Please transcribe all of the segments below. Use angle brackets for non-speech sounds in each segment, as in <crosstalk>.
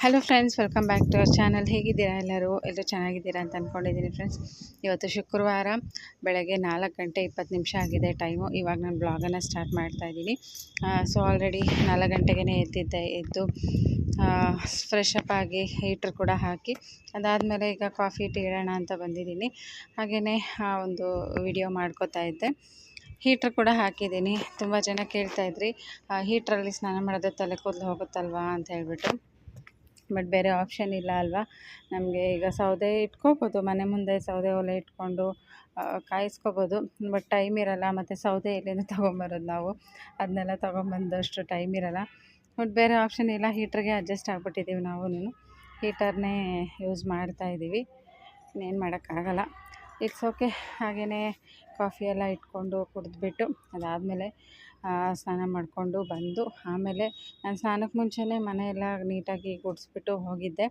Hello friends welcome back to our channel ಹೇಗಿದ್ದೀರಾ ಎಲ್ಲರೂ? ಎಲ್ಲರೂ ಚೆನ್ನಾಗಿದ್ದೀರಾ ಅಂತ ಅಂದ್ಕೊಂಡಿದ್ದೀನಿ ಫ್ರೆಂಡ್ಸ್ ಇವತ್ತು ಶುಕ್ರವಾರ, ಬೆಳಗ್ಗೆ ನಾಲ್ಕು ಗಂಟೆ ಇಪ್ಪತ್ತು ನಿಮಿಷ ಆಗಿದೆ ಟೈಮು ಇವಾಗ ನಾನು ಬ್ಲಾಗನ್ನು ಸ್ಟಾರ್ಟ್ ಮಾಡ್ತಾ ಇದ್ದೀನಿ. ಸೊ ಆಲ್ರೆಡಿ ನಾಲ್ಕು ಗಂಟೆಗೆ ಎದ್ದಿದ್ದೆ. ಎದ್ದು ಫ್ರೆಶ್ ಅಪ್ ಆಗಿ ಹೀಟ್ರ್ ಕೂಡ ಹಾಕಿ, ಅದಾದಮೇಲೆ ಈಗ ಕಾಫಿ ಟೀ ಇಡೋಣ ಅಂತ ಬಂದಿದ್ದೀನಿ. ಹಾಗೆಯೇ ಒಂದು ವಿಡಿಯೋ ಮಾಡ್ಕೋತಾ ಇದ್ದೆ. ಹೀಟ್ರ್ ಕೂಡ ಹಾಕಿದ್ದೀನಿ. ತುಂಬ ಜನ ಕೇಳ್ತಾಯಿದ್ರಿ ಹೀಟ್ರಲ್ಲಿ ಸ್ನಾನ ಮಾಡೋದು ತಲೆ ಕೂದಲು ಹೋಗುತ್ತಲ್ವಾ ಅಂತ ಹೇಳ್ಬಿಟ್ಟು. ಬಟ್ ಬೇರೆ ಆಪ್ಷನ್ ಇಲ್ಲ ಅಲ್ವಾ? ನಮಗೆ ಈಗ ಸೌದೆ ಇಟ್ಕೋಬೋದು, ಮನೆ ಮುಂದೆ ಸೌದೆ ಒಲೆ ಇಟ್ಕೊಂಡು ಕಾಯಿಸ್ಕೋಬೋದು. ಬಟ್ ಟೈಮ್ ಇರಲ್ಲ, ಮತ್ತು ಸೌದೆ ಎಲ್ಲಿಂದ ತೊಗೊಂಬರೋದು ನಾವು. ಅದನ್ನೆಲ್ಲ ತೊಗೊಂಬಂದಷ್ಟು ಟೈಮ್ ಇರಲ್ಲ. ಬಟ್ ಬೇರೆ ಆಪ್ಷನ್ ಇಲ್ಲ ಹೀಟ್ರಿಗೆ ಅಡ್ಜಸ್ಟ್ ಆಗಿಬಿಟ್ಟಿದ್ದೀವಿ ನಾವು ಹೀಟರ್ನೇ ಯೂಸ್ ಮಾಡ್ತಾ ಇದ್ದೀವಿ ಇನ್ನೇನು ಮಾಡೋಕ್ಕಾಗಲ್ಲ. ಇಟ್ಸ್ ಓಕೆ ಹಾಗೆಯೇ ಕಾಫಿ ಎಲ್ಲ ಇಟ್ಕೊಂಡು ಕುಡಿದ್ಬಿಟ್ಟು ಅದಾದಮೇಲೆ ಸ್ನಾನ ಮಾಡಿಕೊಂಡು ಬಂದು ಆಮೇಲೆ ನಾನು ಸ್ನಾನಕ್ಕೆ ಮುಂಚೆನೇ ಮನೆಯೆಲ್ಲ ನೀಟಾಗಿ ಗುಡಿಸ್ಬಿಟ್ಟು ಹೋಗಿದ್ದೆ.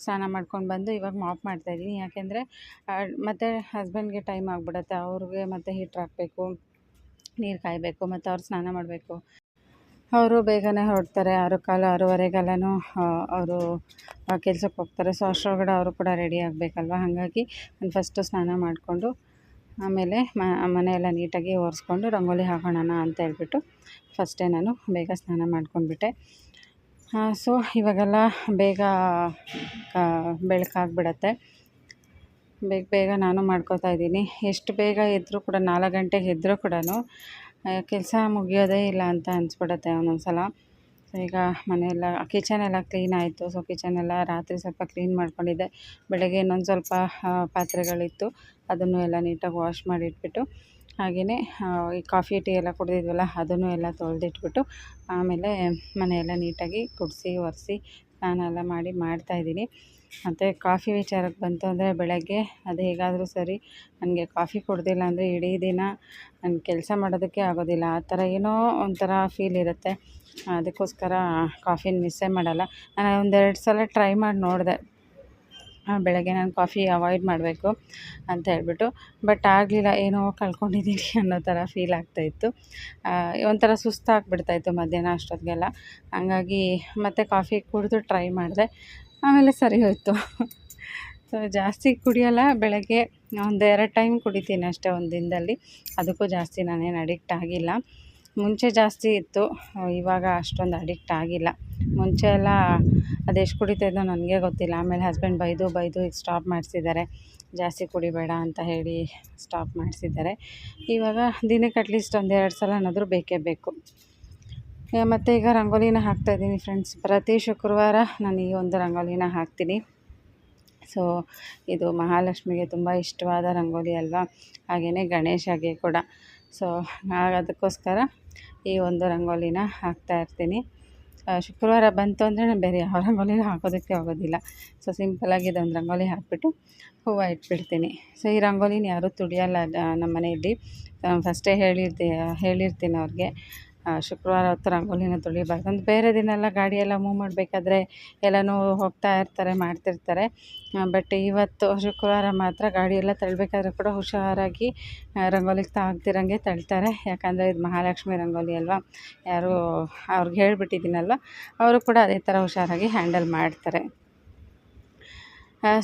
ಸ್ನಾನ ಮಾಡ್ಕೊಂಡು ಬಂದು ಇವಾಗ ಮಾಪ್ ಮಾಡ್ತಾಯಿದ್ದೀನಿ ಯಾಕೆಂದರೆ ಮತ್ತು ಹಸ್ಬೆಂಡ್ಗೆ ಟೈಮ್ ಆಗಿಬಿಡತ್ತೆ. ಅವ್ರಿಗೆ ಮತ್ತು ಹೀಟ್ರ್ ಹಾಕಬೇಕು, ನೀರು ಕಾಯಬೇಕು, ಮತ್ತು ಅವ್ರು ಸ್ನಾನ ಮಾಡಬೇಕು. ಅವರು ಬೇಗನೆ ಹೊರಡ್ತಾರೆ. ಆರು ಕಾಲು ಆರೂವರೆಗೆಲ್ಲನೂ ಅವರು ಕೆಲಸಕ್ಕೆ ಹೋಗ್ತಾರೆ. ಸೊ, ಅಷ್ಟರೊಳಗಡೆ ಅವರು ಕೂಡ ರೆಡಿ ಆಗಬೇಕಲ್ವ? ಹಾಗಾಗಿ ನಾನು ಫಸ್ಟು ಸ್ನಾನ ಮಾಡಿಕೊಂಡು ಆಮೇಲೆ ಮನೆಯೆಲ್ಲ ನೀಟಾಗಿ ಒರೆಸ್ಕೊಂಡು ರಂಗೋಲಿ ಹಾಕೋಣ ಅಂತ ಹೇಳ್ಬಿಟ್ಟು ಫಸ್ಟೇ ನಾನು ಬೇಗ ಸ್ನಾನ ಮಾಡ್ಕೊಂಡ್ಬಿಟ್ಟೆ. ಸೊ ಇವಾಗೆಲ್ಲ ಬೇಗ ಬೆಳಕಾಗ್ಬಿಡತ್ತೆ. ಬೇಗ ಬೇಗ ನಾನು ಮಾಡ್ಕೋತಾ ಇದ್ದೀನಿ. ಎಷ್ಟು ಬೇಗ ಇದ್ದರೂ ಕೂಡ ನಾಲ್ಕು ಗಂಟೆಗೆ ಎದ್ದರೂ ಕೂಡ ಕೆಲಸ ಮುಗಿಯೋದೇ ಇಲ್ಲ ಅಂತ ಅನಿಸ್ಬಿಡತ್ತೆ ಒಂದೊಂದು ಸಲ ಸೊ ಈಗ ಮನೆಯೆಲ್ಲ ಕಿಚನೆಲ್ಲ ಕ್ಲೀನ್ ಆಯಿತು. ಸೊ ಕಿಚನೆಲ್ಲ ರಾತ್ರಿ ಸ್ವಲ್ಪ ಕ್ಲೀನ್ ಮಾಡ್ಕೊಂಡಿದ್ದೆ. ಬೆಳಗ್ಗೆ ಇನ್ನೊಂದು ಸ್ವಲ್ಪ ಪಾತ್ರೆಗಳಿತ್ತು. ಅದನ್ನು ಎಲ್ಲ ನೀಟಾಗಿ ವಾಶ್ ಮಾಡಿಟ್ಬಿಟ್ಟು ಹಾಗೆಯೇ ಈ ಕಾಫಿ ಟೀ ಎಲ್ಲ ಕುಡಿದಿದ್ವಲ್ಲ, ಅದನ್ನು ಎಲ್ಲ ತೊಳೆದಿಟ್ಬಿಟ್ಟು, ಆಮೇಲೆ ಮನೆಯೆಲ್ಲ ನೀಟಾಗಿ ಗುಡಿಸಿ, ಒರೆಸಿ, ಸ್ನಾನ ಎಲ್ಲ ಮಾಡಿ ಮಾಡ್ತಾಯಿದ್ದೀನಿ ಮತ್ತು ಕಾಫಿ ವಿಚಾರಕ್ಕೆ ಬಂತು ಅಂದರೆ ಬೆಳಗ್ಗೆ, ಅದು ಹೇಗಾದರೂ ಸರಿ. ನನಗೆ ಕಾಫಿ ಕುಡ್ದಿಲ್ಲ ಅಂದರೆ ಇಡೀ ದಿನ ನಾನು ಕೆಲಸ ಮಾಡೋದಕ್ಕೆ ಆಗೋದಿಲ್ಲ. ಆ ಥರ ಏನೋ ಒಂಥರ ಫೀಲ್ ಇರುತ್ತೆ. ಅದಕ್ಕೋಸ್ಕರ ಕಾಫಿನ ಮಿಸ್ಸೇ ಮಾಡೋಲ್ಲ. ನಾನು ಒಂದೆರಡು ಸಲ ಟ್ರೈ ಮಾಡಿ ನೋಡಿದೆ. ಬೆಳಗ್ಗೆ ನಾನು ಕಾಫಿ ಅವಾಯ್ಡ್ ಮಾಡಬೇಕು ಅಂತ ಹೇಳ್ಬಿಟ್ಟು. ಬಟ್ ಆಗಲಿಲ್ಲ, ಏನೋ ಕಳ್ಕೊಂಡಿದ್ದೀನಿ ಅನ್ನೋ ಥರ ಫೀಲ್ ಆಗ್ತಾಯಿತ್ತು ಒಂಥರ ಸುಸ್ತಾಗಿಬಿಡ್ತಾಯಿತ್ತು ಮಧ್ಯಾಹ್ನ ಅಷ್ಟೊತ್ತಿಗೆಲ್ಲ ಹಂಗಾಗಿ ಮತ್ತೆ ಕಾಫಿ ಕುಡಿದು ಟ್ರೈ ಮಾಡಿದೆ. ಆಮೇಲೆ ಸರಿ ಹೋಯಿತು. ಸೊ ಜಾಸ್ತಿ ಕುಡಿಯೋಲ್ಲ, ಬೆಳಗ್ಗೆ ಒಂದು ಎರಡು ಟೈಮ್ ಕುಡಿತೀನಿ ಅಷ್ಟೇ ಒಂದು ದಿನದಲ್ಲಿ. ಅದಕ್ಕೂ ಜಾಸ್ತಿ ನಾನೇನು ಅಡಿಕ್ಟ್ ಆಗಿಲ್ಲ. ಮುಂಚೆ ಜಾಸ್ತಿ ಇತ್ತು, ಇವಾಗ ಅಷ್ಟೊಂದು ಅಡಿಕ್ಟ್ ಆಗಿಲ್ಲ. ಮುಂಚೆ ಎಲ್ಲ ಅದೆಷ್ಟು ಕುಡಿತಾಯಿದ್ದೋ ನನಗೆ ಗೊತ್ತಿಲ್ಲ. ಆಮೇಲೆ ಹಸ್ಬೆಂಡ್ ಬೈದು ಬೈದು ಈಗ ಸ್ಟಾಪ್ ಮಾಡಿಸಿದ್ದಾರೆ. ಜಾಸ್ತಿ ಕುಡಿಬೇಡ ಅಂತ ಹೇಳಿ ಸ್ಟಾಪ್ ಮಾಡಿಸಿದ್ದಾರೆ. ಇವಾಗ ದಿನಕ್ಕೆ ಅಟ್ಲೀಸ್ಟ್ ಒಂದು ಎರಡು ಸಲನಾದರೂ ಬೇಕೇ ಬೇಕು. ಮತ್ತು ಈಗ ರಂಗೋಲಿನ ಹಾಕ್ತಾಯಿದ್ದೀನಿ ಫ್ರೆಂಡ್ಸ್. ಪ್ರತಿ ಶುಕ್ರವಾರ ನಾನು ಈ ಒಂದು ರಂಗೋಲಿನ ಹಾಕ್ತೀನಿ. ಸೊ ಇದು ಮಹಾಲಕ್ಷ್ಮಿಗೆ ತುಂಬ ಇಷ್ಟವಾದ ರಂಗೋಲಿ ಅಲ್ವಾ? ಹಾಗೆಯೇ ಗಣೇಶಗೆ ಕೂಡ. ಸೊ ಅದಕ್ಕೋಸ್ಕರ ಈ ಒಂದು ರಂಗೋಲಿನ ಹಾಕ್ತಾಯಿರ್ತೀನಿ ಶುಕ್ರವಾರ ಬಂತು ಅಂದರೆ ನಾನು ಬೇರೆ ಯಾವ ರಂಗೋಲಿನ ಹಾಕೋದಕ್ಕೆ ಆಗೋದಿಲ್ಲ. ಸೊ ಸಿಂಪಲಾಗಿ ಇದೊಂದು ರಂಗೋಲಿ ಹಾಕಿಬಿಟ್ಟು ಹೂವು ಇಟ್ಬಿಡ್ತೀನಿ. ಸೊ ಈ ರಂಗೋಲಿನ ಯಾರೂ ತುಡಿಯಲ್ಲ ನಮ್ಮ ಮನೆಯಲ್ಲಿ ಫಸ್ಟೇ ಹೇಳಿರ್ತೀ ಹೇಳಿರ್ತೀನಿ ಅವ್ರಿಗೆ. ಶುಕ್ರವಾರ ಹೊತ್ತು ರಂಗೋಲಿನ ತುಳಿಬಾರ್ದು ಒಂದು ಬೇರೆ ದಿನ ಎಲ್ಲ ಗಾಡಿ ಎಲ್ಲ ಮೂವ್ ಮಾಡಬೇಕಾದ್ರೆ ಎಲ್ಲನೂ ಹೋಗ್ತಾ ಇರ್ತಾರೆ, ಮಾಡ್ತಿರ್ತಾರೆ. ಬಟ್ ಇವತ್ತು ಶುಕ್ರವಾರ ಮಾತ್ರ ಗಾಡಿ ಎಲ್ಲ ತಳ್ಳಬೇಕಾದ್ರೆ ಕೂಡ ಹುಷಾರಾಗಿ ರಂಗೋಲಿಗೆ ತಾಗ್ತಿರಂಗೆ ತಳ್ತಾರೆ. ಯಾಕಂದರೆ ಇದು ಮಹಾಲಕ್ಷ್ಮಿ ರಂಗೋಲಿ ಅಲ್ವಾ? ಯಾರು ಅವ್ರಿಗೆ ಹೇಳಿಬಿಟ್ಟಿದ್ದೀನಲ್ವ? ಅವರು ಕೂಡ ಅದೇ ಥರ ಹುಷಾರಾಗಿ ಹ್ಯಾಂಡಲ್ ಮಾಡ್ತಾರೆ.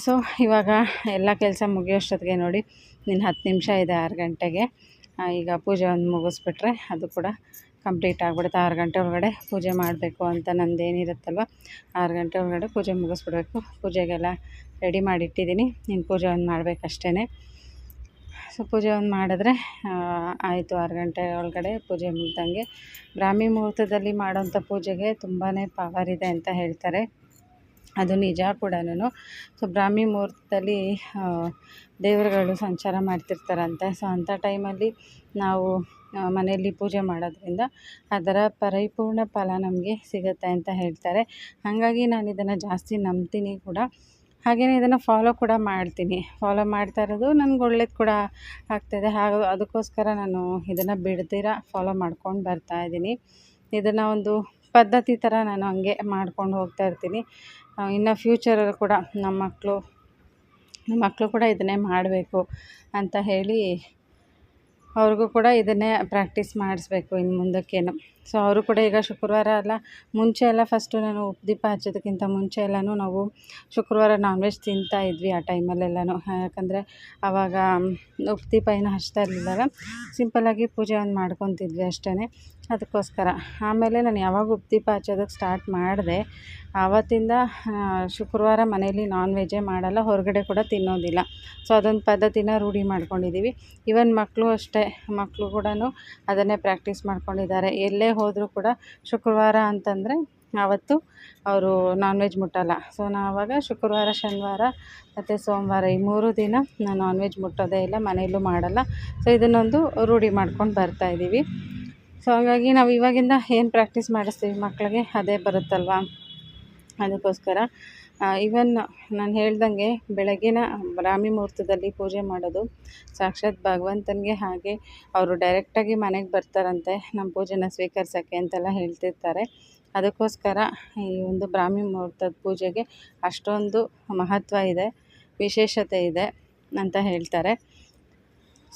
ಸೊ ಇವಾಗ ಎಲ್ಲ ಕೆಲಸ ಮುಗಿಯೋಷ್ಟೊತ್ತಿಗೆ ನೋಡಿ, ಇನ್ನು ಹತ್ತು ನಿಮಿಷ ಇದೆ ಆರು ಗಂಟೆಗೆ. ಈಗ ಪೂಜೆ ಒಂದು ಮುಗಿಸ್ಬಿಟ್ರೆ ಅದು ಕೂಡ ಕಂಪ್ಲೀಟ್ ಆಗಿಬಿಡುತ್ತೆ. ಆರು ಗಂಟೆ ಒಳಗಡೆ ಪೂಜೆ ಮಾಡಬೇಕು ಅಂತ ನಂದೇನಿರುತ್ತಲ್ವ? ಆರು ಗಂಟೆ ಒಳಗಡೆ ಪೂಜೆ ಮುಗಿಸ್ಬಿಡ್ಬೇಕು. ಪೂಜೆಗೆಲ್ಲ ರೆಡಿ ಮಾಡಿಟ್ಟಿದ್ದೀನಿ. ನೀನು ಪೂಜೆ ಒಂದು ಮಾಡಬೇಕಷ್ಟೇ ಸೊ, ಪೂಜೆ ಒಂದು ಮಾಡಿದ್ರೆ ಆಯಿತು. ಆರು ಗಂಟೆ ಒಳಗಡೆ ಪೂಜೆ ಮುಗ್ದಂಗೆ. ಬ್ರಾಹ್ಮಿ ಮುಹೂರ್ತದಲ್ಲಿ ಮಾಡೋಂಥ ಪೂಜೆಗೆ ತುಂಬಾ ಪವರ್ ಇದೆ ಅಂತ ಹೇಳ್ತಾರೆ. ಅದು ನಿಜ ಕೂಡ ಸೊ, ಬ್ರಾಹ್ಮಿ ಮುಹೂರ್ತದಲ್ಲಿ ದೇವರುಗಳು ಸಂಚಾರ ಮಾಡ್ತಿರ್ತಾರಂತೆ. ಸೊ, ಅಂಥ ಟೈಮಲ್ಲಿ ನಾವು ಮನೆಯಲ್ಲಿ ಪೂಜೆ ಮಾಡೋದ್ರಿಂದ ಅದರ ಪರಿಪೂರ್ಣ ಫಲ ನಮಗೆ ಸಿಗುತ್ತೆ ಅಂತ ಹೇಳ್ತಾರೆ. ಹಾಗಾಗಿ ನಾನು ಇದನ್ನು ಜಾಸ್ತಿ ನಂಬ್ತೀನಿ ಕೂಡ. ಹಾಗೆಯೇ ಇದನ್ನು ಫಾಲೋ ಕೂಡ ಮಾಡ್ತೀನಿ. ಫಾಲೋ ಮಾಡ್ತಾ ಇರೋದು ನನ್ಗೆ ಒಳ್ಳೇದು ಕೂಡ ಆಗ್ತಾಯಿದೆ ಹಾಗೂ ಅದಕ್ಕೋಸ್ಕರ ನಾನು ಇದನ್ನು ಬಿಡ್ದಿರ ಫಾಲೋ ಮಾಡ್ಕೊಂಡು ಬರ್ತಾ ಇದ್ದೀನಿ. ಇದನ್ನು ಒಂದು ಪದ್ಧತಿ ಥರ ನಾನು ಹಂಗೆ ಮಾಡ್ಕೊಂಡು ಹೋಗ್ತಾ ಇರ್ತೀನಿ. ಇನ್ನು ಫ್ಯೂಚರಲ್ಲಿ ಕೂಡ ನಮ್ಮ ಮಕ್ಕಳು ನಮ್ಮ ಮಕ್ಕಳು ಕೂಡ ಇದನ್ನೇ ಮಾಡಬೇಕು ಅಂತ ಹೇಳಿ ಅವ್ರಿಗೂ ಕೂಡ ಇದನ್ನೇ ಪ್ರಾಕ್ಟೀಸ್ ಮಾಡಿಸ್ಬೇಕು ಇನ್ನು ಮುಂದಕ್ಕೇನು. ಸೊ ಅವರು ಕೂಡ ಈಗ ಶುಕ್ರವಾರ ಎಲ್ಲ ಮುಂಚೆ ಎಲ್ಲ ಫಸ್ಟು ನಾನು ಉಪ್ದೀಪ ಹಚ್ಚೋದಕ್ಕಿಂತ ಮುಂಚೆ ಎಲ್ಲನೂ ನಾವು ಶುಕ್ರವಾರ ನಾನ್ ವೆಜ್ ತಿಂತಾ ಇದ್ವಿ ಆ ಟೈಮಲ್ಲೆಲ್ಲನೂ ಯಾಕಂದರೆ ಆವಾಗ ಉಪ್ದೀಪ ಏನು ಹಚ್ತಾ ಇರಲಿಲ್ಲ ಸಿಂಪಲ್ಲಾಗಿ ಪೂಜೆ ಒಂದು ಮಾಡ್ಕೊತಿದ್ವಿ ಅಷ್ಟೇ ಅದಕ್ಕೋಸ್ಕರ. ಆಮೇಲೆ ನಾನು ಯಾವಾಗ ಉಪ್ದೀಪ ಹಚ್ಚೋದಕ್ಕೆ ಸ್ಟಾರ್ಟ್ ಮಾಡಿದೆ, ಆವತ್ತಿಂದ ಶುಕ್ರವಾರ ಮನೇಲಿ ನಾನ್ ವೆಜ್ಜೇ ಮಾಡಲ್ಲ, ಹೊರಗಡೆ ಕೂಡ ತಿನ್ನೋದಿಲ್ಲ. ಸೊ ಅದೊಂದು ಪದ್ಧತಿನ ರೂಢಿ ಮಾಡ್ಕೊಂಡಿದ್ದೀವಿ ಈವನ್ ಮಕ್ಕಳು ಅಷ್ಟೇ ಮಕ್ಕಳು ಕೂಡ ಅದನ್ನೇ ಪ್ರಾಕ್ಟೀಸ್ ಮಾಡ್ಕೊಂಡಿದ್ದಾರೆ. ಎಲ್ಲೇ ಹೋದರೂ ಕೂಡ ಶುಕ್ರವಾರ ಅಂತಂದರೆ ಆವತ್ತು ಅವರು ನಾನ್ ವೆಜ್ ಮುಟ್ಟಲ್ಲ. ಸೊ ನಾನು ಆವಾಗ ಶುಕ್ರವಾರ, ಶನಿವಾರ ಮತ್ತು ಸೋಮವಾರ ಈ ಮೂರು ದಿನ ನಾನು ನಾನ್ ವೆಜ್ ಮುಟ್ಟೋದೇ ಇಲ್ಲ, ಮನೆಯಲ್ಲೂ ಮಾಡಲ್ಲ. ಸೊ ಇದನ್ನೊಂದು ರೂಢಿ ಮಾಡ್ಕೊಂಡು ಬರ್ತಾಯಿದ್ದೀವಿ ಸೊ ಹಾಗಾಗಿ ನಾವು ಇವಾಗಿಂದ ಏನು ಪ್ರಾಕ್ಟೀಸ್ ಮಾಡಿಸ್ತೀವಿ ಮಕ್ಕಳಿಗೆ ಅದೇ ಬರುತ್ತಲ್ವ? ಅದಕ್ಕೋಸ್ಕರ ಈವನ್ ನಾನು ಹೇಳ್ದಂಗೆ ಬೆಳಗ್ಗಿನ ಬ್ರಾಹ್ಮಿ ಮುಹೂರ್ತದಲ್ಲಿ ಪೂಜೆ ಮಾಡೋದು ಸಾಕ್ಷಾತ್ ಭಗವಂತನಿಗೆ ಹಾಗೆ ಅವರು ಡೈರೆಕ್ಟಾಗಿ ಮನೆಗೆ ಬರ್ತಾರಂತೆ ನಮ್ಮ ಪೂಜೆನ ಸ್ವೀಕರಿಸೋಕ್ಕೆ ಅಂತೆಲ್ಲ ಹೇಳ್ತಿರ್ತಾರೆ. ಅದಕ್ಕೋಸ್ಕರ ಈ ಒಂದು ಬ್ರಾಹ್ಮಿ ಮುಹೂರ್ತದ ಪೂಜೆಗೆ ಅಷ್ಟೊಂದು ಮಹತ್ವ ಇದೆ, ವಿಶೇಷತೆ ಇದೆ ಅಂತ ಹೇಳ್ತಾರೆ.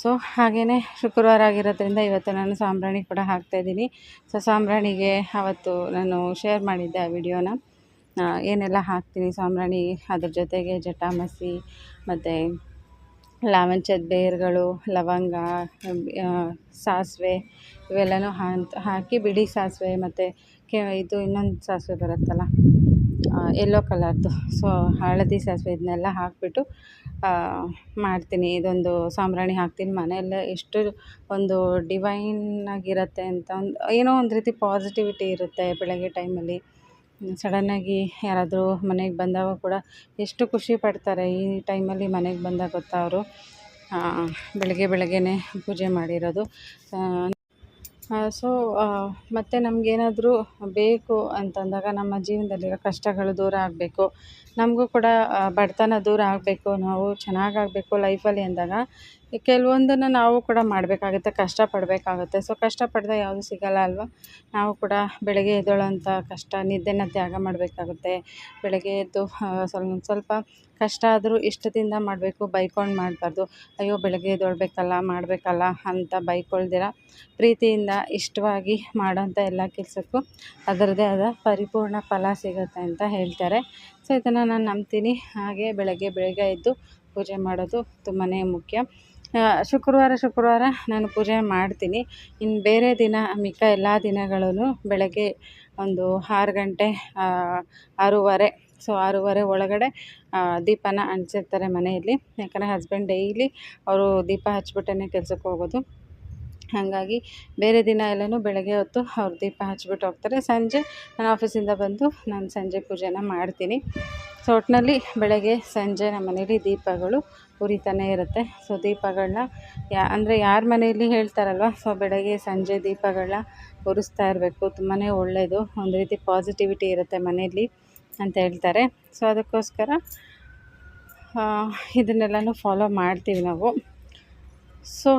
ಸೊ ಹಾಗೆಯೇ ಶುಕ್ರವಾರ ಆಗಿರೋದ್ರಿಂದ ಇವತ್ತು ನಾನು ಸಾಂಬ್ರಾಣಿ ಕೂಡ ಹಾಕ್ತಾಯಿದ್ದೀನಿ ಸೊ ಸಾಂಬ್ರಾಣಿಗೆ ಅವತ್ತು ನಾನು ಶೇರ್ ಮಾಡಿದ್ದೆ ಆ ವಿಡಿಯೋನ. ಏನೆಲ್ಲ ಹಾಕ್ತೀನಿ ಸಾಂಬ್ರಾಣಿ, ಅದ್ರ ಜೊತೆಗೆ ಜಟಾಮಸಿ, ಮತ್ತು ಲಾವಂಚದ ಬೇರುಗಳು, ಲವಂಗ ಸಾಸಿವೆ, ಇವೆಲ್ಲನೂ ಹಾಕಿ ಬಿಡಿ ಸಾಸಿವೆ ಮತ್ತು ಕೆ, ಇದು ಇನ್ನೊಂದು ಸಾಸಿವೆ ಬರುತ್ತಲ್ಲ. ಯೆಲ್ಲೋ ಕಲರ್ದು ಸೊ ಹಳದಿ ಸಾಸಿವೆ ಇದನ್ನೆಲ್ಲ ಹಾಕಿಬಿಟ್ಟು ಮಾಡ್ತೀನಿ. ಇದೊಂದು ಸಾಂಬ್ರಾಣಿ ಹಾಕ್ತೀನಿ. ಮನೆಯಲ್ಲೇ ಎಷ್ಟು ಒಂದು ಡಿವೈನ್ ಆಗಿರುತ್ತೆ ಅಂತ ಒಂದು, ಏನೋ ಒಂದು ರೀತಿ ಪಾಸಿಟಿವಿಟಿ ಇರುತ್ತೆ ಬೆಳಗ್ಗೆ ಟೈಮಲ್ಲಿ ಸಡನ್ನಾಗಿ ಯಾರಾದರೂ ಮನೆಗೆ ಬಂದಾಗ ಕೂಡ ಎಷ್ಟು ಖುಷಿ ಪಡ್ತಾರೆ ಈ ಟೈಮಲ್ಲಿ ಮನೆಗೆ ಬಂದಾಗ ಗೊತ್ತಾ ಅವರು? ಬೆಳಗ್ಗೆ ಬೆಳಗ್ಗೆನೇ ಪೂಜೆ ಮಾಡಿರೋದು. ಸೊ ಮತ್ತು ನಮಗೇನಾದ್ರೂ ಬೇಕು ಅಂತಂದಾಗ ನಮ್ಮ ಜೀವನದಲ್ಲಿರೋ ಕಷ್ಟಗಳು ದೂರ ಆಗಬೇಕು. ನಮಗೂ ಕೂಡ ಬಡತನ ದೂರ ಆಗಬೇಕು. ನಾವು ಚೆನ್ನಾಗಾಗ್ಬೇಕು ಲೈಫಲ್ಲಿ ಅಂದಾಗ ಕೆಲವೊಂದನ್ನು ನಾವು ಕೂಡ ಮಾಡಬೇಕಾಗುತ್ತೆ, ಕಷ್ಟಪಡಬೇಕಾಗುತ್ತೆ. ಸೊ ಕಷ್ಟಪಡದೆ ಯಾವುದೂ ಸಿಗೋಲ್ಲ ಅಲ್ವ? ನಾವು ಕೂಡ ಬೆಳಗ್ಗೆ ಎದ್ದೇಳೋಂಥ ಕಷ್ಟ ನಿದ್ದೆನ ತ್ಯಾಗ ಮಾಡಬೇಕಾಗುತ್ತೆ. ಬೆಳಗ್ಗೆ ಎದ್ದು ಸ್ವಲ್ಪ ಸ್ವಲ್ಪ ಕಷ್ಟ ಆದರೂ ಇಷ್ಟದಿಂದ ಮಾಡಬೇಕು, ಬೈಕೊಂಡು ಮಾಡಬಾರ್ದು. ಅಯ್ಯೋ, ಬೆಳಗ್ಗೆ ಎದ್ದೇಳ್ಬೇಕಲ್ಲ, ಮಾಡಬೇಕಲ್ಲ ಅಂತ ಬೈಕೊಳ್ದಿರ. ಪ್ರೀತಿಯಿಂದ, ಇಷ್ಟವಾಗಿ ಮಾಡೋಂಥ ಎಲ್ಲ ಕೆಲಸಕ್ಕೂ ಅದರದ್ದೇ ಆದ ಪರಿಪೂರ್ಣ ಫಲ ಸಿಗುತ್ತೆ ಅಂತ ಹೇಳ್ತಾರೆ. ಸೊ ಇದನ್ನು ನಾನು ನಂಬ್ತೀನಿ. ಹಾಗೆ ಬೆಳಗ್ಗೆ ಬೆಳಗ್ಗೆ ಎದ್ದು ಪೂಜೆ ಮಾಡೋದು ತುಂಬಾ ಮುಖ್ಯ. ಶುಕ್ರವಾರ ಶುಕ್ರವಾರ ನಾನು ಪೂಜೆ ಮಾಡ್ತೀನಿ. ಇನ್ನು ಬೇರೆ ದಿನ, ಮಿಕ್ಕ ಎಲ್ಲ ದಿನಗಳೂ ಬೆಳಗ್ಗೆ ಒಂದು ಆರು ಗಂಟೆ ಆರೂವರೆ, ಸೊ ಆರೂವರೆ ಒಳಗಡೆ ದೀಪನ ಅಂಟಿಸಿರ್ತಾರೆ ಮನೆಯಲ್ಲಿ. ಯಾಕಂದರೆ ಹಸ್ಬೆಂಡ್ ಡೈಲಿ ಅವರು ದೀಪ ಹಚ್ಬಿಟ್ಟೇ ಕೆಲ್ಸಕ್ಕೆ ಹೋಗೋದು. ಹಾಗಾಗಿ ಬೇರೆ ದಿನ ಎಲ್ಲನೂ ಬೆಳಗ್ಗೆ ಹೊತ್ತು ಅವ್ರು ದೀಪ ಹಚ್ಬಿಟ್ಟು ಹೋಗ್ತಾರೆ. ಸಂಜೆ ನಾನು ಆಫೀಸಿಂದ ಬಂದು ನಾನು ಸಂಜೆ ಪೂಜೆನ ಮಾಡ್ತೀನಿ. ಸೊ ಒಟ್ಟಿನಲ್ಲಿ ಬೆಳಗ್ಗೆ, ಸಂಜೆ ನಮ್ಮ ಮನೇಲಿ ದೀಪಗಳು ಉರಿತಾನೆ ಇರುತ್ತೆ. ಸೊ ದೀಪಗಳನ್ನ ಯಾ, ಅಂದರೆ ಯಾರ ಮನೆಯಲ್ಲಿ ಹೇಳ್ತಾರಲ್ವ? ಸೊ ಬೆಳಗ್ಗೆ, ಸಂಜೆ ದೀಪಗಳನ್ನ ಉರಿಸ್ತಾ ಇರಬೇಕು. ತುಂಬಾ ಒಳ್ಳೆಯದು ಒಂದು ರೀತಿ ಪಾಸಿಟಿವಿಟಿ ಇರುತ್ತೆ ಮನೆಯಲ್ಲಿ ಅಂತ ಹೇಳ್ತಾರೆ. ಸೊ ಅದಕ್ಕೋಸ್ಕರ ಇದನ್ನೆಲ್ಲನೂ ಫಾಲೋ ಮಾಡ್ತೀವಿ ನಾವು. ಸೊ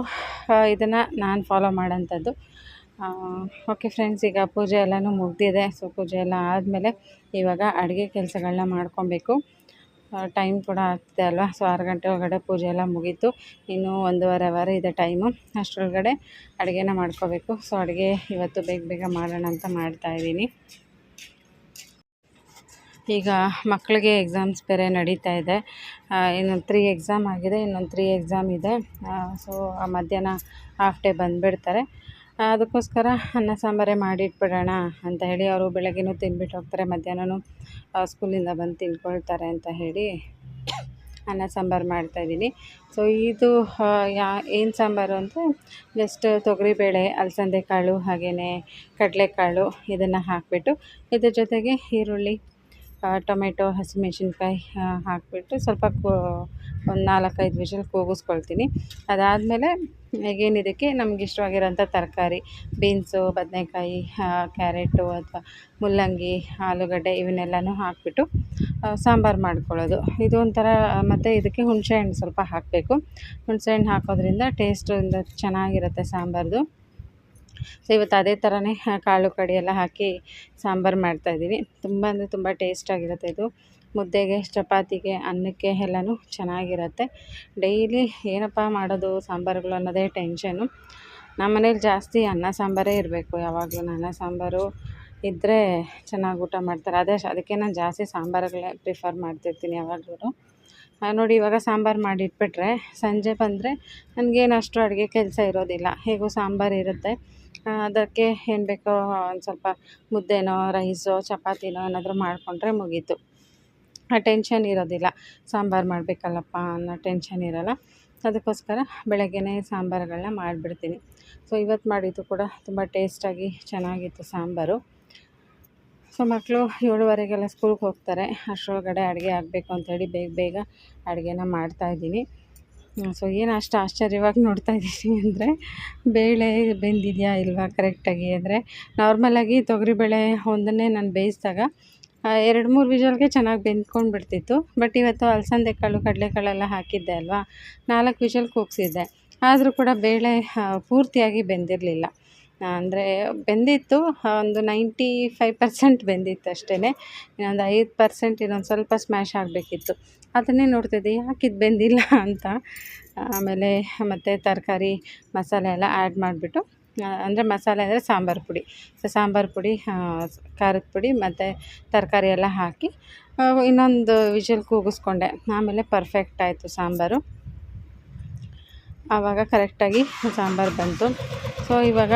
ಇದನ್ನು ನಾನು ಫಾಲೋ ಮಾಡೋಂಥದ್ದು ಓಕೆ ಫ್ರೆಂಡ್ಸ್ ಈಗ ಪೂಜೆ ಎಲ್ಲನೂ ಮುಗಿದಿದೆ. ಸೊ ಪೂಜೆ ಎಲ್ಲ ಆದಮೇಲೆ ಇವಾಗ ಅಡುಗೆ ಕೆಲಸಗಳನ್ನ ಮಾಡ್ಕೊಬೇಕು. ಟೈಮ್ ಕೂಡ ಆಗ್ತಿದೆ ಅಲ್ವಾ? ಸೊ ಆರು ಗಂಟೆ ಒಳಗಡೆ ಪೂಜೆ ಎಲ್ಲ ಮುಗೀತು. ಇನ್ನೂ ಒಂದೂವರೆ ಅವರ್ ಇದೆ ಟೈಮು ಅಷ್ಟರೊಳಗಡೆ ಅಡುಗೆನ ಮಾಡ್ಕೋಬೇಕು. ಸೊ ಅಡುಗೆ ಇವತ್ತು ಬೇಗ ಬೇಗ ಮಾಡೋಣ ಅಂತ ಮಾಡ್ತಾಯಿದ್ದೀನಿ ಈಗ ಮಕ್ಕಳಿಗೆ ಎಕ್ಸಾಮ್ಸ್ ಬೇರೆ ನಡೀತಾ ಇದೆ. ಇನ್ನೊಂದು ತ್ರೀ ಎಕ್ಸಾಮ್ ಆಗಿದೆ, ಇನ್ನೊಂದು ತ್ರೀ ಎಕ್ಸಾಮ್ ಇದೆ. ಸೊ ಆ ಮಧ್ಯಾಹ್ನ ಹಾಫ್ ಡೇ ಬಂದುಬಿಡ್ತಾರೆ. ಅದಕ್ಕೋಸ್ಕರ ಅನ್ನ ಸಾಂಬಾರೇ ಮಾಡಿಟ್ಬಿಡೋಣ ಅಂತ ಹೇಳಿ ಅವರು ಬೆಳಗ್ಗೆನೂ ತಿನ್ಬಿಟ್ಟು ಹೋಗ್ತಾರೆ, ಮಧ್ಯಾಹ್ನನೂ ಸ್ಕೂಲಿಂದ ಬಂದು ತಿಂದ್ಕೊಳ್ತಾರೆ ಅಂತ ಹೇಳಿ ಅನ್ನ ಸಾಂಬಾರು ಮಾಡ್ತಾಯಿದ್ದೀನಿ ಸೊ ಇದು ಯಾ, ಏನು ಸಾಂಬಾರು ಅಂದರೆ ಜಸ್ಟ್ ತೊಗರಿಬೇಳೆ ಅಲಸಂದೆ ಕಾಳು ಹಾಗೆಯೇ ಕಡಲೆಕಾಳು ಇದನ್ನು ಹಾಕಿಬಿಟ್ಟು ಇದ್ರ ಜೊತೆಗೆ ಈರುಳ್ಳಿ ಟೊಮೆಟೊ, ಹಸಿಮೆಣ್ಸಿನ್ಕಾಯಿ ಹಾಕಿಬಿಟ್ಟು ಸ್ವಲ್ಪ ಕೂ ಒಂದು ನಾಲ್ಕೈದು ವಿಷಲ್ ಕೂಗಿಸ್ಕೊಳ್ತೀನಿ. ಅದಾದಮೇಲೆ ಈಗೇನಿದಕ್ಕೆ ನಮ್ಗೆ ಇಷ್ಟವಾಗಿರೋಂಥ ತರಕಾರಿ, ಬೀನ್ಸು, ಬದನೇಕಾಯಿ ಕ್ಯಾರೆಟು ಅಥವಾ ಮುಲ್ಲಂಗಿ, ಆಲೂಗಡ್ಡೆ ಇವನ್ನೆಲ್ಲನೂ ಹಾಕಿಬಿಟ್ಟು ಸಾಂಬಾರು ಮಾಡ್ಕೊಳ್ಳೋದು. ಇದು ಒಂಥರ, ಮತ್ತು ಇದಕ್ಕೆ ಹುಣಸೆಹಣ್ಣು ಸ್ವಲ್ಪ ಹಾಕಬೇಕು. ಹುಣಸೆಹಣ್ಣು ಹಾಕೋದ್ರಿಂದ ಟೇಸ್ಟಿಂದ ಚೆನ್ನಾಗಿರುತ್ತೆ ಸಾಂಬಾರ್ದು. ಸೊ ಇವತ್ತು ಅದೇ ಥರನೇ ಕಾಳು ಕಡಿ ಎಲ್ಲ ಹಾಕಿ ಸಾಂಬಾರು ಮಾಡ್ತಾಯಿದ್ದೀನಿ ತುಂಬ ಅಂದರೆ ತುಂಬ ಟೇಸ್ಟಾಗಿರುತ್ತೆ ಇದು. ಮುದ್ದೆಗೆ, ಚಪಾತಿಗೆ, ಅನ್ನಕ್ಕೆ ಎಲ್ಲನೂ ಚೆನ್ನಾಗಿರುತ್ತೆ. ಡೈಲಿ ಏನಪ್ಪ ಮಾಡೋದು ಸಾಂಬಾರುಗಳು ಅನ್ನೋದೇ ಟೆನ್ಷನ್ನು ನಮ್ಮ ಮನೇಲಿ ಜಾಸ್ತಿ ಅನ್ನ ಸಾಂಬಾರೇ ಇರಬೇಕು. ಯಾವಾಗಲೂ ಅನ್ನ ಸಾಂಬಾರು ಇದ್ದರೆ ಚೆನ್ನಾಗಿ ಊಟ ಮಾಡ್ತಾರೆ. ಅದೇ, ಅದಕ್ಕೆ ನಾನು ಜಾಸ್ತಿ ಸಾಂಬಾರುಗಳೇ ಪ್ರಿಫರ್ ಮಾಡ್ತಿರ್ತೀನಿ ಯಾವಾಗ್ಲೂ ನೋಡಿ, ಇವಾಗ ಸಾಂಬಾರು ಮಾಡಿ ಇಟ್ಬಿಟ್ರೆ ಸಂಜೆ ಬಂದರೆ ನನಗೇನು ಅಷ್ಟು ಅಡುಗೆ ಕೆಲಸ ಇರೋದಿಲ್ಲ. ಹೇಗೂ ಸಾಂಬಾರು ಇರುತ್ತೆ. ಅದಕ್ಕೆ ಏನು ಬೇಕೋ ಒಂದು ಸ್ವಲ್ಪ ಮುದ್ದೆನೋ, ರೈಸೋ, ಚಪಾತಿನೋ ಏನಾದರೂ ಮಾಡಿಕೊಂಡ್ರೆ ಮುಗೀತು. ಆ, ಟೆನ್ಷನ್ ಇರೋದಿಲ್ಲ. ಸಾಂಬಾರು ಮಾಡಬೇಕಲ್ಲಪ್ಪ ಅನ್ನೋ ಟೆನ್ಷನ್ ಇರೋಲ್ಲ. ಅದಕ್ಕೋಸ್ಕರ ಬೆಳಗ್ಗೆನೇ ಸಾಂಬಾರುಗಳನ್ನ ಮಾಡಿಬಿಡ್ತೀನಿ. ಸೊ ಇವತ್ತು ಮಾಡಿದ್ದು ಕೂಡ ತುಂಬ ಟೇಸ್ಟಾಗಿ ಚೆನ್ನಾಗಿತ್ತು ಸಾಂಬಾರು. ಸೊ ಮಕ್ಕಳು ಏಳುವರೆಗೆಲ್ಲ ಸ್ಕೂಲ್ಗೆ ಹೋಗ್ತಾರೆ. ಅಷ್ಟರೊಳಗಡೆ ಅಡುಗೆ ಆಗಬೇಕು ಅಂಥೇಳಿ ಬೇಗ ಬೇಗ ಅಡುಗೆನ ಮಾಡ್ತಾಯಿದ್ದೀನಿ ಸೊ ಏನು ಅಷ್ಟು ಆಶ್ಚರ್ಯವಾಗಿ ನೋಡ್ತಾ ಇದ್ದೀನಿ ಅಂದರೆ ಬೇಳೆ ಬೆಂದಿದೆಯಾ ಇಲ್ವಾ ಕರೆಕ್ಟಾಗಿ ಅಂದರೆ ನಾರ್ಮಲಾಗಿ ತೊಗರಿಬೇಳೆ ಒಂದನ್ನೇ ನಾನು ಬೇಯಿಸಿದಾಗ ಎರಡು ಮೂರು ವಿಷಲ್ಗೆ ಚೆನ್ನಾಗಿ ಬೆಂದ್ಕೊಂಡು ಬಿಡ್ತಿತ್ತು. ಬಟ್ ಇವತ್ತು ಅಲಸಂದೆ ಕಾಳು ಕಡಲೆಕಾಳೆಲ್ಲ ಹಾಕಿದ್ದೆ ಅಲ್ವಾ? ನಾಲ್ಕು ವಿಷಲ್ ಕೂಗಿಸಿದ್ದೆ ಆದರೂ ಕೂಡ ಬೇಳೆ ಪೂರ್ತಿಯಾಗಿ ಬೆಂದಿರಲಿಲ್ಲ. ಅಂದರೆ ಬೆಂದಿತ್ತು ಒಂದು ನೈಂಟಿ ಫೈವ್ ಪರ್ಸೆಂಟ್ ಬೆಂದಿತ್ತು ಅಷ್ಟೇ ಇನ್ನೊಂದು ಐದು ಪರ್ಸೆಂಟ್ ಇನ್ನೊಂದು ಸ್ವಲ್ಪ ಸ್ಮ್ಯಾಶ್ ಆಗಬೇಕಿತ್ತು. ಅದನ್ನೇ ನೋಡ್ತಿದ್ದೆ ಯಾಕೆ ಇದು ಬೆಂದಿಲ್ಲ ಅಂತ. ಆಮೇಲೆ ಮತ್ತು ತರಕಾರಿ, ಮಸಾಲೆ ಎಲ್ಲ ಆ್ಯಡ್ ಮಾಡಿಬಿಟ್ಟು ಅಂದರೆ ಮಸಾಲೆ ಅಂದರೆ ಸಾಂಬಾರು ಪುಡಿ. ಸೊ ಸಾಂಬಾರು ಪುಡಿ ಖಾರದ ಪುಡಿ ಮತ್ತು ತರಕಾರಿ ಎಲ್ಲ ಹಾಕಿ ಇನ್ನೊಂದು ವಿಷಲ್ ಕೂಗಿಸ್ಕೊಂಡೆ. ಆಮೇಲೆ ಪರ್ಫೆಕ್ಟ್ ಆಯಿತು ಸಾಂಬಾರು. ಆವಾಗ ಕರೆಕ್ಟಾಗಿ ಸಾಂಬಾರು ಬಂತು. ಸೊ ಇವಾಗ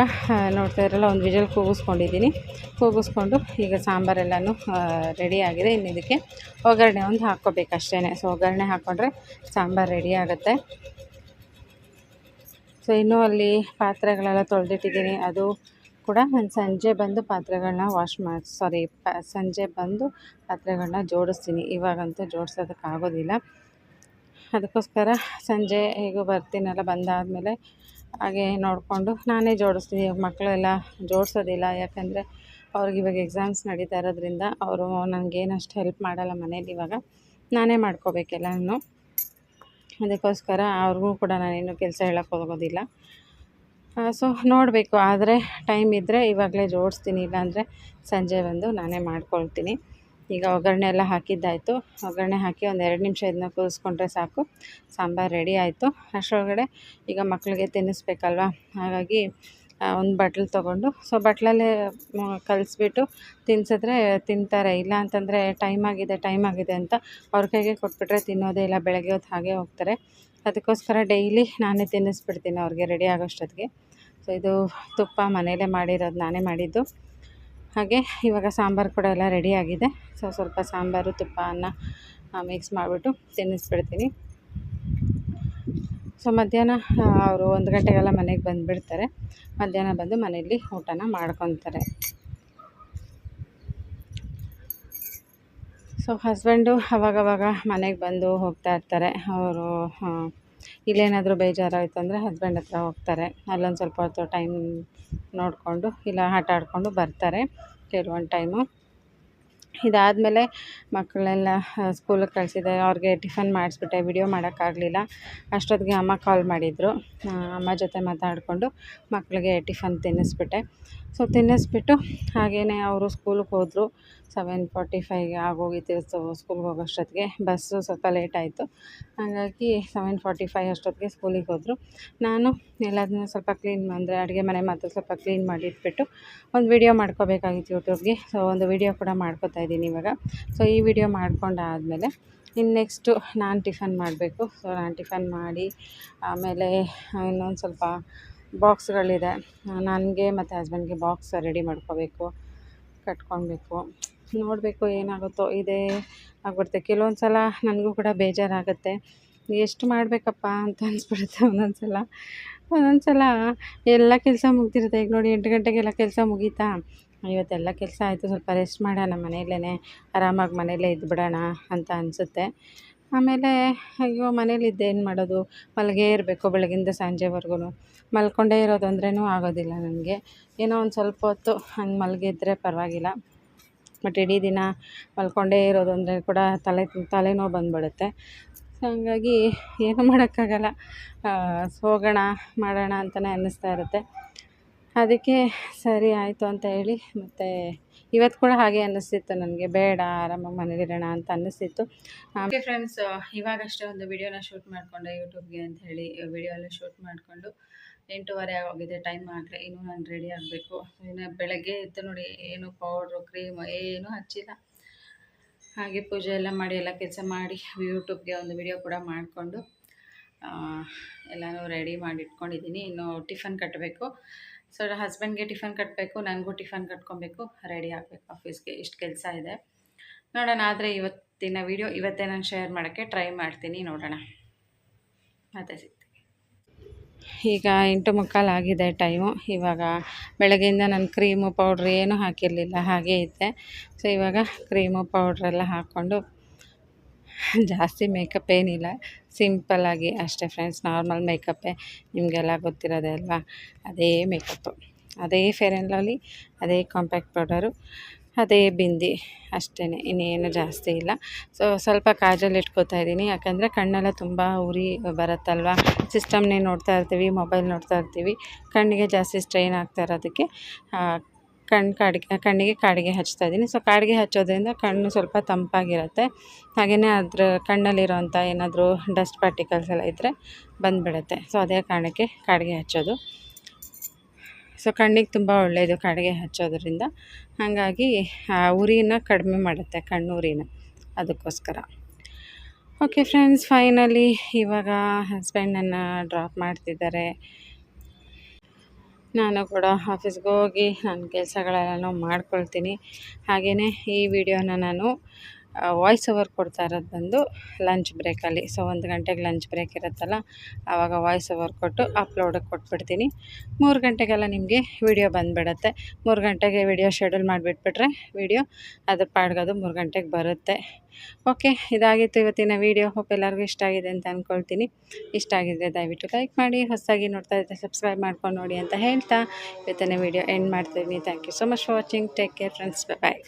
ನೋಡ್ತಾ ಇರಲ್ಲ ಒಂದು ವಿಜಲ್ ಕೂಗಿಸ್ಕೊಂಡಿದ್ದೀನಿ. ಕೂಗಿಸ್ಕೊಂಡು ಈಗ ಸಾಂಬಾರೆಲ್ಲನೂ ರೆಡಿ ಆಗಿದೆ. ಇನ್ನು ಇದಕ್ಕೆ ಒಗ್ಗರಣೆ ಒಂದು ಹಾಕ್ಕೋಬೇಕಷ್ಟೇ ಸೊ ಒಗ್ಗರಣೆ ಹಾಕ್ಕೊಂಡ್ರೆ ಸಾಂಬಾರು ರೆಡಿ ಆಗುತ್ತೆ. ಸೊ ಇನ್ನೂ ಅಲ್ಲಿ ಪಾತ್ರೆಗಳೆಲ್ಲ ತೊಳೆದಿಟ್ಟಿದ್ದೀನಿ. ಅದು ಕೂಡ ನಾನು ಸಂಜೆ ಬಂದು ಪಾತ್ರೆಗಳನ್ನ ವಾಶ್ ಮಾಡಿ ಸಾರಿ ಸಂಜೆ ಬಂದು ಪಾತ್ರೆಗಳನ್ನ ಜೋಡಿಸ್ತೀನಿ. ಇವಾಗಂತೂ ಜೋಡ್ಸೋದಕ್ಕಾಗೋದಿಲ್ಲ. ಅದಕ್ಕೋಸ್ಕರ ಸಂಜೆ ಹೇಗೂ ಬರ್ತೀನಲ್ಲ ಬಂದಾದಮೇಲೆ ಹಾಗೆ ನೋಡಿಕೊಂಡು ನಾನೇ ಜೋಡಿಸ್ತೀನಿ, ಮಕ್ಕಳೆಲ್ಲ ಜೋಡಿಸೋದಿಲ್ಲ. ಯಾಕಂದರೆ ಅವ್ರಿಗೆ ಇವಾಗ ಎಕ್ಸಾಮ್ಸ್ ನಡೀತಾ ಇರೋದ್ರಿಂದ ಅವರು ನನಗೇನು ಅಷ್ಟು ಹೆಲ್ಪ್ ಮಾಡಲ್ಲ ಮನೇಲಿ ಇವಾಗ. ನಾನೇ ಮಾಡ್ಕೋಬೇಕೆಲ್ಲನೂ. ಅದಕ್ಕೋಸ್ಕರ ಅವ್ರಿಗೂ ಕೂಡ ನಾನೇನು ಕೆಲಸ ಹೇಳಕ್ಕೆ ಹೋಗೋದಿಲ್ಲ. ಸೊ ನೋಡಬೇಕು. ಆದರೆ ಟೈಮ್ ಇದ್ದರೆ ಇವಾಗಲೇ ಜೋಡಿಸ್ತೀನಿ, ಇಲ್ಲಾಂದರೆ ಸಂಜೆ ಬಂದು ನಾನೇ ಮಾಡ್ಕೊಳ್ತೀನಿ. ಈಗ ಒಗ್ಗರಣೆ ಎಲ್ಲ ಹಾಕಿದ್ದಾಯಿತು. ಒಗ್ಗರಣೆ ಹಾಕಿ ಒಂದು ಎರಡು ನಿಮಿಷ ಇದನ್ನ ಕುದಿಸ್ಕೊಂಡ್ರೆ ಸಾಕು. ಸಾಂಬಾರು ರೆಡಿ ಆಯಿತು. ಅಷ್ಟರೊಳಗಡೆ ಈಗ ಮಕ್ಕಳಿಗೆ ತಿನ್ನಿಸ್ಬೇಕಲ್ವ? ಹಾಗಾಗಿ ಒಂದು ಬಟ್ಲು ತೊಗೊಂಡು. ಸೊ ಬಟ್ಲಲ್ಲೇ ಕಲಿಸ್ಬಿಟ್ಟು ತಿನ್ಸಿದ್ರೆ ತಿಂತಾರೆ. ಇಲ್ಲ ಅಂತಂದರೆ ಟೈಮ್ ಆಗಿದೆ ಟೈಮ್ ಆಗಿದೆ ಅಂತ ಅವ್ರ ಕೈಗೆ ಕೊಟ್ಬಿಟ್ರೆ ತಿನ್ನೋದೇ ಇಲ್ಲ, ಬೆಳಗ್ಗೆ ಹೊತ್ತು ಹಾಗೆ ಹೋಗ್ತಾರೆ. ಅದಕ್ಕೋಸ್ಕರ ಡೈಲಿ ನಾನೇ ತಿನ್ನಿಸ್ಬಿಡ್ತೀನಿ ಅವ್ರಿಗೆ ರೆಡಿ ಆಗೋಷ್ಟೊತ್ತಿಗೆ. ಸೊ ಇದು ತುಪ್ಪ ಮನೆಯಲ್ಲೇ ಮಾಡಿರೋದು, ನಾನೇ ಮಾಡಿದ್ದು. ಹಾಗೆ ಇವಾಗ ಸಾಂಬಾರು ಕೂಡ ಎಲ್ಲ ರೆಡಿಯಾಗಿದೆ ಸೊ ಸ್ವಲ್ಪ ಸಾಂಬಾರು, ತುಪ್ಪ, ಅನ್ನ ಮಿಕ್ಸ್ ಮಾಡಿಬಿಟ್ಟು ತಿನ್ನಿಸ್ಬಿಡ್ತೀನಿ. ಸೊ ಮಧ್ಯಾಹ್ನ ಅವರು ಒಂದು ಗಂಟೆಗೆಲ್ಲ ಮನೆಗೆ ಬಂದುಬಿಡ್ತಾರೆ. ಮಧ್ಯಾಹ್ನ ಬಂದು ಮನೆಯಲ್ಲಿ ಊಟನ ಮಾಡ್ಕೊತಾರೆ. ಸೊ ಹಸ್ಬೆಂಡು ಅವಾಗವಾಗ ಮನೆಗೆ ಬಂದು ಹೋಗ್ತಾ ಇರ್ತಾರೆ. ಅವರು ಇಲ್ಲೇನಾದರೂ ಬೇಜಾರಾಯಿತು ಅಂದರೆ ಹಸ್ಬೆಂಡ್ ಹತ್ರ ಹೋಗ್ತಾರೆ. ಅಲ್ಲೊಂದು ಸ್ವಲ್ಪ ಹೊತ್ತು ಟೈಮ್ ನೋಡಿಕೊಂಡು ಇಲ್ಲ ಆಟ ಆಡಿಕೊಂಡು ಬರ್ತಾರೆ. ಕೆಲವೊಂದು ಟೈಮು ಇದಾದಮೇಲೆ ಮಕ್ಕಳೆಲ್ಲ ಸ್ಕೂಲಿಗೆ ಕಳಿಸಿದೆ ಅವ್ರಿಗೆ ಟಿಫನ್ ಮಾಡಿಸ್ಬಿಟ್ಟೆ. ವಿಡಿಯೋ ಮಾಡೋಕ್ಕಾಗಲಿಲ್ಲ. ಅಷ್ಟೊತ್ತಿಗೆ ಅಮ್ಮ ಕಾಲ್ ಮಾಡಿದರು. ಅಮ್ಮ ಜೊತೆ ಮಾತಾಡಿಕೊಂಡು ಮಕ್ಕಳಿಗೆ ಟಿಫನ್ ತಿನ್ನಿಸ್ಬಿಟ್ಟೆ. ಸೊ ತಿನ್ನಿಸ್ಬಿಟ್ಟು ಹಾಗೆಯೇ ಅವರು ಸ್ಕೂಲಿಗೆ ಹೋದರು. ಸೆವೆನ್ ಫಾರ್ಟಿ ಫೈವ್ಗೆ ಆಗೋಗಿತ್ತು ಸೊ ಸ್ಕೂಲ್ಗೆ ಹೋಗೋಷ್ಟೊತ್ತಿಗೆ. ಬಸ್ಸು ಸ್ವಲ್ಪ ಲೇಟ್ ಆಯಿತು. ಹಾಗಾಗಿ ಸೆವೆನ್ ಫಾರ್ಟಿ ಫೈವ್ ಅಷ್ಟೊತ್ತಿಗೆ ಸ್ಕೂಲಿಗೆ ಹೋದರು. ನಾನು ಎಲ್ಲದನ್ನೂ ಸ್ವಲ್ಪ ಕ್ಲೀನ್ ಅಂದರೆ ಅಡುಗೆ ಮನೆ ಮಾತ್ರ ಸ್ವಲ್ಪ ಕ್ಲೀನ್ ಮಾಡಿಟ್ಬಿಟ್ಟು ಒಂದು ವಿಡಿಯೋ ಮಾಡ್ಕೋಬೇಕಾಗಿತ್ತು ಯೂಟ್ಯೂಬ್ಗೆ. ಸೊ ಒಂದು ವಿಡಿಯೋ ಕೂಡ ಮಾಡ್ಕೋತಾ ಇದ್ದೀನಿ ಇವಾಗ. ಸೊ ಈ ವಿಡಿಯೋ ಮಾಡ್ಕೊಂಡಾದಮೇಲೆ ಇನ್ನು ನೆಕ್ಸ್ಟು ನಾನು ಟಿಫನ್ ಮಾಡಬೇಕು. ಸೊ ನಾನು ಟಿಫನ್ ಮಾಡಿ ಆಮೇಲೆ ಇನ್ನೊಂದು ಸ್ವಲ್ಪ ಬಾಕ್ಸ್ಗಳಿದೆ. ನನಗೆ ಮತ್ತು ಹಸ್ಬೆಂಡ್ಗೆ ಬಾಕ್ಸ್ ರೆಡಿ ಮಾಡ್ಕೋಬೇಕು ಕಟ್ಕೊಳ್ಬೇಕು ನೋಡಬೇಕು ಏನಾಗುತ್ತೋ. ಇದೇ ಆಗ್ಬಿಡುತ್ತೆ. ಕೆಲವೊಂದು ಸಲ ನನಗೂ ಕೂಡ ಬೇಜಾರಾಗುತ್ತೆ. ಎಷ್ಟು ಮಾಡಬೇಕಪ್ಪ ಅಂತ ಅನಿಸ್ಬಿಡುತ್ತೆ ಒಂದೊಂದು ಸಲ ಒಂದೊಂದು ಸಲ ಎಲ್ಲ ಕೆಲಸ ಮುಗ್ದಿರುತ್ತೆ. ಈಗ ನೋಡಿ ಎಂಟು ಗಂಟೆಗೆಲ್ಲ ಕೆಲಸ ಮುಗೀತಾ? ಇವತ್ತೆಲ್ಲ ಕೆಲಸ ಆಯಿತು. ಸ್ವಲ್ಪ ರೆಸ್ಟ್ ಮಾಡೋಣ ಮನೆಯಲ್ಲೇ ಆರಾಮಾಗಿ ಮನೆಯಲ್ಲೇ ಇದ್ದುಬಿಡೋಣ ಅಂತ ಅನಿಸುತ್ತೆ. ಆಮೇಲೆ ಅಯ್ಯೋ, ಮನೇಲಿದ್ದು, ಏನು ಮಾಡೋದು? ಮಲಗೇ ಇರಬೇಕು ಬೆಳಗಿಂದ ಸಂಜೆವರೆಗೂ ಮಲ್ಕೊಂಡೇ ಇರೋದು ಅಂದ್ರೂ ಆಗೋದಿಲ್ಲ ನನಗೆ. ಏನೋ ಒಂದು ಸ್ವಲ್ಪ ಹೊತ್ತು ಹಂಗೆ ಮಲಗಿದ್ರೆ ಪರವಾಗಿಲ್ಲ. ಬಟ್ ಇಡೀ ದಿನ ಮಲ್ಕೊಂಡೇ ಇರೋದು ಅಂದರೆ ಕೂಡ ತಲೆ, ತಲೆನೋವು ಬಂದುಬಿಡುತ್ತೆ. ಹಾಗಾಗಿ ಏನೂ ಮಾಡೋಕ್ಕಾಗಲ್ಲ. ಹೋಗೋಣ, ಮಾಡೋಣ ಅಂತಲೇ ಅನ್ನಿಸ್ತಾ ಇರುತ್ತೆ. ಅದಕ್ಕೆ ಸರಿ, ಆಯಿತು ಅಂತ ಹೇಳಿ ಮತ್ತು ಇವತ್ತು ಕೂಡ ಹಾಗೆ ಅನ್ನಿಸ್ತಿತ್ತು ನನಗೆ. ಬೇಡ, ಆರಾಮಾಗಿ ಮನೇಲಿರೋಣ ಅಂತ ಅನ್ನಿಸ್ತಿತ್ತು. ಓಕೆ ಫ್ರೆಂಡ್ಸ್ ಇವಾಗಷ್ಟೇ ಒಂದು ವಿಡಿಯೋನ ಶೂಟ್ ಮಾಡಿಕೊಂಡೆ ಯೂಟ್ಯೂಬ್ಗೆ ಅಂತ ಹೇಳಿ ವಿಡಿಯೋ ಎಲ್ಲ ಶೂಟ್ ಮಾಡಿಕೊಂಡು ಎಂಟೂವರೆ ಆಗೋಗಿದೆ ಟೈಮ್ ಆದರೆ ಇನ್ನೂ ನಾನು ರೆಡಿ ಆಗಬೇಕು. ಇನ್ನು ಬೆಳಗ್ಗೆ ಎದ್ದು ನೋಡಿ ಏನು ಪೌಡ್ರು ಕ್ರೀಮ್ ಏನೂ ಹಚ್ಚಿಲ್ಲ. ಹಾಗೆ ಪೂಜೆ ಎಲ್ಲ ಮಾಡಿ ಎಲ್ಲ ಕೆಲಸ ಮಾಡಿ ಯೂಟ್ಯೂಬ್ಗೆ ಒಂದು ವಿಡಿಯೋ ಕೂಡ ಮಾಡಿಕೊಂಡು ಎಲ್ಲನೂ ರೆಡಿ ಮಾಡಿ ಇಟ್ಕೊಂಡಿದ್ದೀನಿ. ಇನ್ನು ಟಿಫನ್ ಕಟ್ಟಬೇಕು ಸೊ ಹಸ್ಬೆಂಡ್ಗೆ ಟಿಫನ್ ಕಟ್ಟಬೇಕು ನನಗೂ ಟಿಫನ್ ಕಟ್ಕೊಬೇಕು ರೆಡಿ ಆಗಬೇಕು ಆಫೀಸ್ಗೆ ಇಷ್ಟು ಕೆಲಸ ಇದೆ. ನೋಡೋಣ, ಆದರೆ ಇವತ್ತಿನ ವಿಡಿಯೋ ಇವತ್ತೇ ನಾನು ಶೇರ್ ಮಾಡೋಕ್ಕೆ ಟ್ರೈ ಮಾಡ್ತೀನಿ, ನೋಡೋಣ. ಮತ್ತೆ ಈಗ ಎಂಟು ಮುಕ್ಕಾಲು ಆಗಿದೆ ಟೈಮು ಇವಾಗ ಬೆಳಗ್ಗೆಯಿಂದ ನಾನು ಕ್ರೀಮು ಪೌಡ್ರ್ ಏನೂ ಹಾಕಿರಲಿಲ್ಲ, ಹಾಗೇ ಇದ್ದೆ. ಸೊ ಇವಾಗ ಕ್ರೀಮು ಪೌಡ್ರೆಲ್ಲ ಹಾಕ್ಕೊಂಡು <laughs> ಜಾಸ್ತಿ ಮೇಕಪ್ ಏನಿಲ್ಲ. ಸಿಂಪಲ್ಲಾಗಿ ಅಷ್ಟೇ ಫ್ರೆಂಡ್ಸ್ ನಾರ್ಮಲ್ ಮೇಕಪ್ಪೇ ನಿಮಗೆಲ್ಲ ಗೊತ್ತಿರೋದೇ ಅಲ್ವಾ? ಅದೇ ಮೇಕಪ್ಪು ಅದೇ ಫೇರ್ ಆ್ಯಂಡ್ ಲವ್ಲಿ ಅದೇ ಕಾಂಪ್ಯಾಕ್ಟ್ ಪೌಡರು ಅದೇ ಬಿಂದಿ ಅಷ್ಟೇ ಇನ್ನೇನು ಜಾಸ್ತಿ ಇಲ್ಲ. ಸೊ ಸ್ವಲ್ಪ ಕಾಜಲ್ ಇಟ್ಕೋತಾ ಇದ್ದೀನಿ. ಯಾಕಂದರೆ ಕಣ್ಣೆಲ್ಲ ತುಂಬ ಉರಿ ಬರುತ್ತಲ್ವ? ಸಿಸ್ಟಮ್ನೇ ನೋಡ್ತಾ ಇರ್ತೀವಿ ಮೊಬೈಲ್ ನೋಡ್ತಾ ಇರ್ತೀವಿ. ಕಣ್ಣಿಗೆ ಜಾಸ್ತಿ ಸ್ಟ್ರೈನ್ ಆಗ್ತಾ ಇರೋದಕ್ಕೆ ಕಣ್ಣು ಕಾಡಿಗೆ, ಕಣ್ಣಿಗೆ ಕಾಡಿಗೆ ಹಚ್ತಾ ಇದ್ದೀನಿ. ಸೊ ಕಾಡಿಗೆ ಹಚ್ಚೋದ್ರಿಂದ ಕಣ್ಣು ಸ್ವಲ್ಪ ತಂಪಾಗಿರುತ್ತೆ. ಹಾಗೆಯೇ ಅದ್ರ ಕಣ್ಣಲ್ಲಿರೋಂಥ ಏನಾದರೂ ಡಸ್ಟ್ ಪಾರ್ಟಿಕಲ್ಸ್ ಎಲ್ಲ ಇದ್ದರೆ ಬಂದುಬಿಡುತ್ತೆ. ಸೊ ಅದೇ ಕಾರಣಕ್ಕೆ ಕಾಡಿಗೆ ಹಚ್ಚೋದು. ಸೊ ಕಣ್ಣಿಗೆ ತುಂಬ ಒಳ್ಳೆಯದು ಕಾಡಿಗೆ ಹಚ್ಚೋದ್ರಿಂದ. ಹಾಗಾಗಿ ಉರಿನ ಕಡಿಮೆ ಮಾಡುತ್ತೆ, ಕಣ್ಣು ಉರಿನ. ಅದಕ್ಕೋಸ್ಕರ. ಓಕೆ ಫ್ರೆಂಡ್ಸ್ ಫೈನಲಿ ಇವಾಗ ಹಸ್ಬೆಂಡನ್ನು ಡ್ರಾಪ್ ಮಾಡ್ತಿದ್ದಾರೆ. ನಾನು ಕೂಡ ಆಫೀಸ್ಗೆ ಹೋಗಿ ನನ್ನ ಕೆಲಸಗಳೆಲ್ಲನೂ ಮಾಡ್ಕೊಳ್ತೀನಿ. ಹಾಗೆಯೇ ಈ ವಿಡಿಯೋನ ನಾನು ವಾಯ್ಸ್ ಓವರ್ ಕೊಡ್ತಾ ಇರೋದು ಬಂದು ಲಂಚ್ ಬ್ರೇಕಲ್ಲಿ ಸೊ ಒಂದು ಗಂಟೆಗೆ ಲಂಚ್ ಬ್ರೇಕ್ ಇರುತ್ತಲ್ಲ ಆವಾಗ ವಾಯ್ಸ್ ಓವರ್ ಕೊಟ್ಟು ಅಪ್ಲೋಡಿಗೆ ಕೊಟ್ಬಿಡ್ತೀನಿ. ಮೂರು ಗಂಟೆಗೆಲ್ಲ ನಿಮಗೆ ವಿಡಿಯೋ ಬಂದುಬಿಡತ್ತೆ. ಮೂರು ಗಂಟೆಗೆ ವಿಡಿಯೋ ಶೆಡ್ಯೂಲ್ ಮಾಡಿಬಿಟ್ಬಿಟ್ರೆ ವಿಡಿಯೋ ಅದು ಪಾಡ್ಗೋದು ಮೂರು ಗಂಟೆಗೆ ಬರುತ್ತೆ. ಓಕೆ ಇದಾಗಿತ್ತು ಇವತ್ತಿನ ವೀಡಿಯೋ ಹೋಪ್ ಎಲ್ಲರಿಗೂ ಇಷ್ಟ ಆಗಿದೆ ಅಂತ ಅಂದ್ಕೊಳ್ತೀನಿ ಇಷ್ಟ ಆಗಿದೆ ದಯವಿಟ್ಟು ಲೈಕ್ ಮಾಡಿ, ಹೊಸದಾಗಿ ನೋಡ್ತಾ ಇದ್ದರೆ ಸಬ್ಸ್ಕ್ರೈಬ್ ಮಾಡ್ಕೊಂಡು ನೋಡಿ ಅಂತ ಹೇಳ್ತಾ. ಇವತ್ತಿನ ವೀಡಿಯೋ ಎಂಡ್ ಮಾಡ್ತೀನಿ. Thank you so much for watching take care friends bye